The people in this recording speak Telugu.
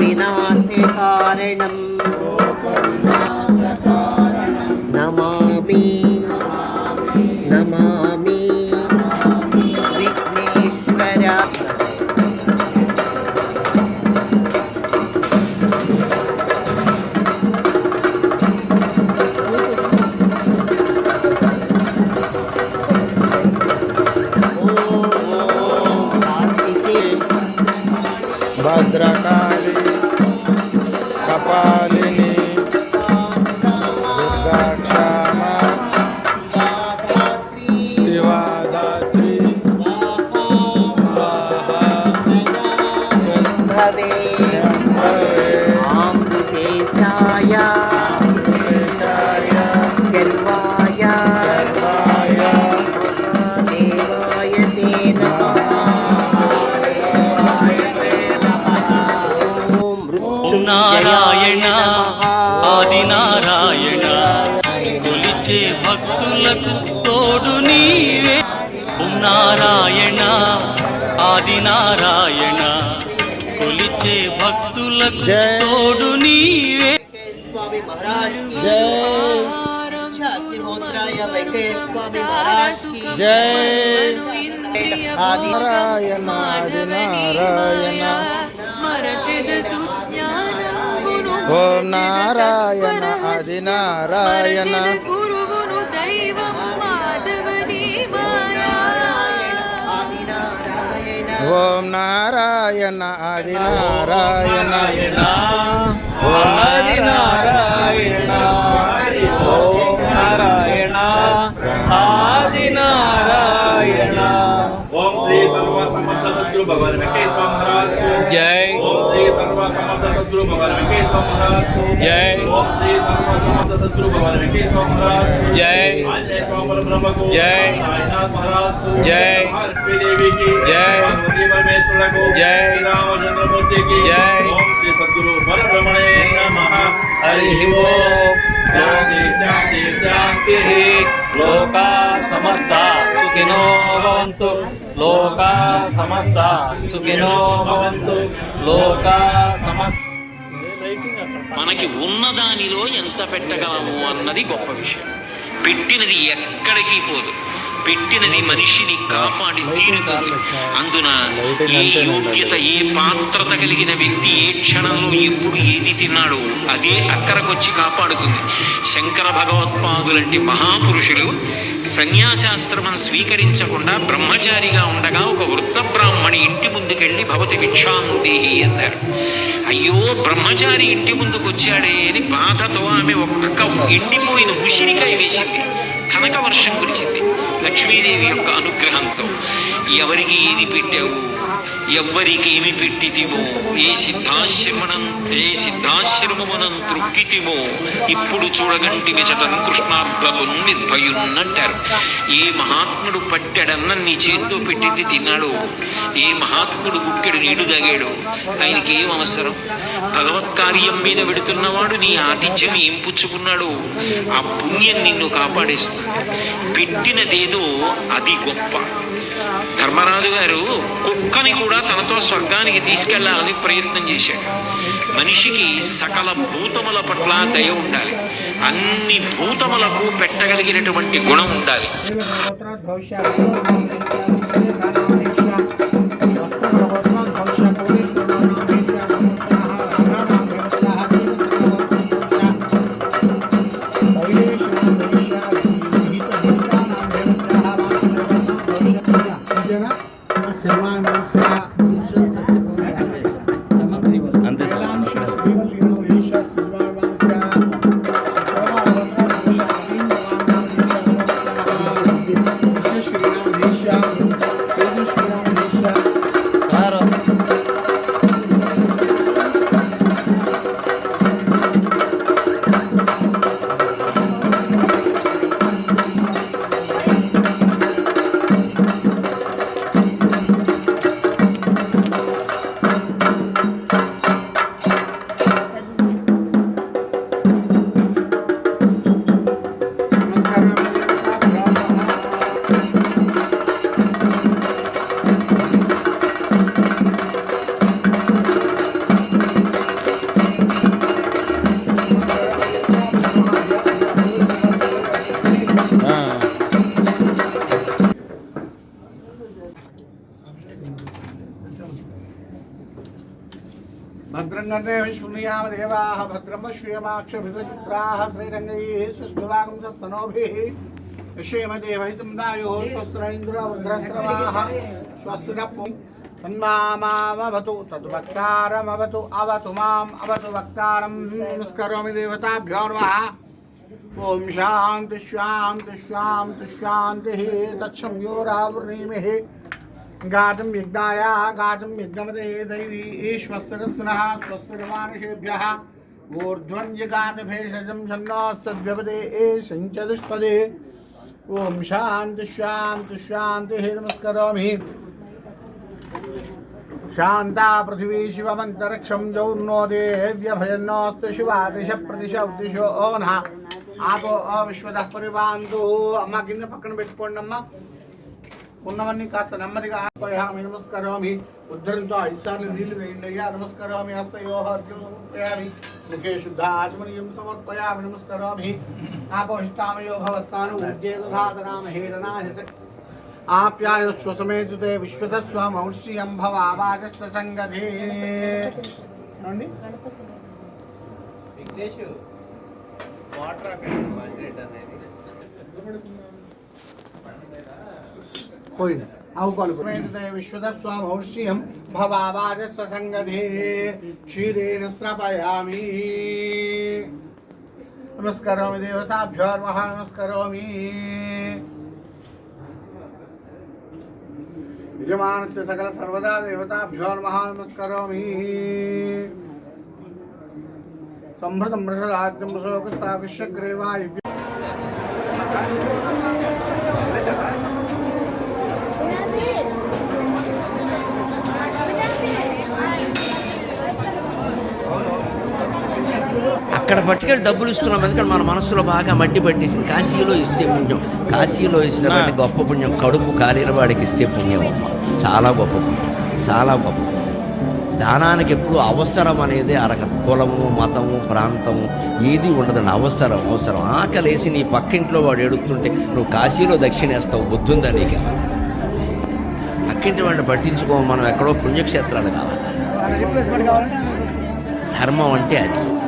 వినాశకారణం నమామి నారాయణ ఆది నారాయణ. కొలిచే భక్తులకు తోడు నీవే. ఓం నారాయణ ఆది నారాయణ. కొలిచే భక్తులకు. తోడు నీవే. స్వామి మహారాజ్ ఆది నారాయణ ఆది నారాయణ. ఓం నారాయణ ఆది నారాయణ గురువును దైవం మాధవని మాయా. ఆది నారాయణ ఓం నారాయణ ఆది నారాయణ. जय जय जय जय जय जय रामचंद्र मूर्ति की जय ओम श्री सदगुरु पर ब्रह्मणे नमः हरि ओम शांति शांति शांति लोका समस्ता सुखिनो भवन्तु लोका समस्ता सुखिनो भवन्तु लोका समस्ता మనకి ఉన్నదానిలో ఎంత పెట్టగలము అన్నది గొప్ప విషయం. పెట్టినది ఎక్కడికి పోదు. పెట్టినది మనిషిని కాపాడి తీరుతుంది. అందున ఏ యోగ్యత ఏ పాత్రత కలిగిన వ్యక్తి ఏ క్షణంలో ఎప్పుడు ఏది తిన్నాడో అదే అక్కడికొచ్చి కాపాడుతుంది. శంకర భగవత్పాదులంటి మహాపురుషులు సన్యాసాశ్రమం స్వీకరించకుండా బ్రహ్మచారిగా ఉండగా ఒక వృద్ధ బ్రాహ్మణి ఇంటి ముందుకెళ్ళి భవతి భిక్షాందేహి అన్నారు. అయ్యో బ్రహ్మచారి ఇంటి ముందుకు వచ్చాడే అని బాధతో ఆమె ఒక్క ఎండిపోయిన ఉసిరికాయ వేసింది. కనక వర్షం కురిచింది లక్ష్మీదేవి యొక్క అనుగ్రహంతో ఎవరికి ఏది పెట్టావు? ఎవ్వరికి ఏమి పెట్టితిమో ఏ సిద్ధాశ్రమనం ఏ సిద్ధాశ్రమమునం త్రుక్కితిమో ఇప్పుడు చూడగంటి విచటం కృష్ణార్భవం నిర్భయున్నంటారు ఏ మహాత్ముడు పట్టాడన్న నీ చేత్తో పెట్టింది తిన్నాడో. ఏ మహాత్ముడు గుక్కెడు నీళ్ళు తాగాడో. ఆయనకి ఏం అవసరం? భగవత్ కార్యం మీద పెడుతున్నవాడు నీ ఆతిథ్యం ఏం పుచ్చుకున్నాడు? ఆ పుణ్యం నిన్ను కాపాడేస్తుంది. పెట్టినదేదో అది గొప్ప. ధర్మరాజు గారు కుక్కని కూడా తనతో స్వర్గానికి తీసుకెళ్ళాలని ప్రయత్నం చేశాడు. మనిషికి సకల భూతముల పట్ల దయ ఉండాలి. అన్ని భూతములకు పెట్టగలిగినటువంటి గుణం ఉండాలి. भद्रंगन्नेभिश्रुणीयाम देवाः भद्रं श्रूयमाक्षभिषचित्राः श्रीरङ्गैः सुष्ठुवागं सत्तनोभिः यशेमदेवहितं दायोः स्वस्त्रेन्द्रवृद्धस्रवाः स्वस्तिनः వృద్ధశ్రవాः స్వస్తిరప్పు తన్మామావతు తద్వక్తారమవతు అవతు మాం అవతు వక్తారం నమస్కరోమి దేవతాభ్యో నమः ఓం శాంతి శాంతి శాంతి శాంతి తత్సంయోరావృణీమిः गातुं यज्ञाय गातुं यज्ञमते दैवी ईश्वस्तरस्तुनः स्वस्तिरमानुषेभ्यः ऊर्ध्वं जगातभेषजं छन्नस्तद्व्यपदे एषञ्चतुष्पदे ॐ शान्ति शान्ति शान्तिः नमस्करोमि शान्ता पृथिवी शिवमन्तरिक्षं जौर्नोदेव्यभयन्नोऽस्तु शिवादिश प्रतिश उद्दिशो नः ఆపో విశ్వద పరివాంతు అమ్మ గిన్నె పక్కన పెట్టుకోండి అమ్మ ఉన్నవన్నీ కాస్త నెమ్మదిగా ఆపయామి నమస్కరోమి ఉద్ధరింతో ఐదు సార్లు నీళ్లు వేయండి అయ్యా నమస్కరోమి హస్తయోహర్యామి ముఖే శుద్ధ ఆచమనీయం సమర్పయామి నమస్కరోమి ఆపోహిష్టామయో భవస్థాను ఉద్యేదాతనామహేరనాహిత ఆప్యాయస్వ సమేతుతే విశ్వతస్వ మౌష్యం భవావాజస్వ సంగధే ఏమండి? పోయింది ఆవు పాలు సమేతుతే విశ్వతస్వ మౌష్యం భవావాజస్వ సంగధే క్షీరేణ స్నపయామి యజమానస్య సకల సర్వదా దేవతాభ్యో నమః నమస్కరోమి. సంభృతం మృషదాద్యం శోకస్థాపిష్యగ్రీవాయు అక్కడ పట్టుకెళ్ళి డబ్బులు ఇస్తున్నాం. ఎందుకంటే మన మనసులో బాగా మట్టి పట్టేసింది. కాశీలో ఇస్తే పుణ్యం. కాశీలో ఇచ్చినటువంటి గొప్ప పుణ్యం కడుపు కాలిన వాడికి ఇస్తే పుణ్యం అమ్మ. చాలా గొప్ప పుణ్యం. చాలా గొప్ప పుణ్యం. దానానికి ఎప్పుడు అవసరం అనేది అరక కులము మతము ప్రాంతము ఏది ఉండదండి అవసరం అవసరం. ఆకలేసి నీ పక్కింట్లో వాడు ఎడుతుంటే నువ్వు కాశీలో దక్షిణేస్తావు. బుద్ధుందా నీకు? పక్కింటి వాడిని పట్టించుకో. మనం ఎక్కడో పుణ్యక్షేత్రాలు కావాలి. ధర్మం అంటే అది.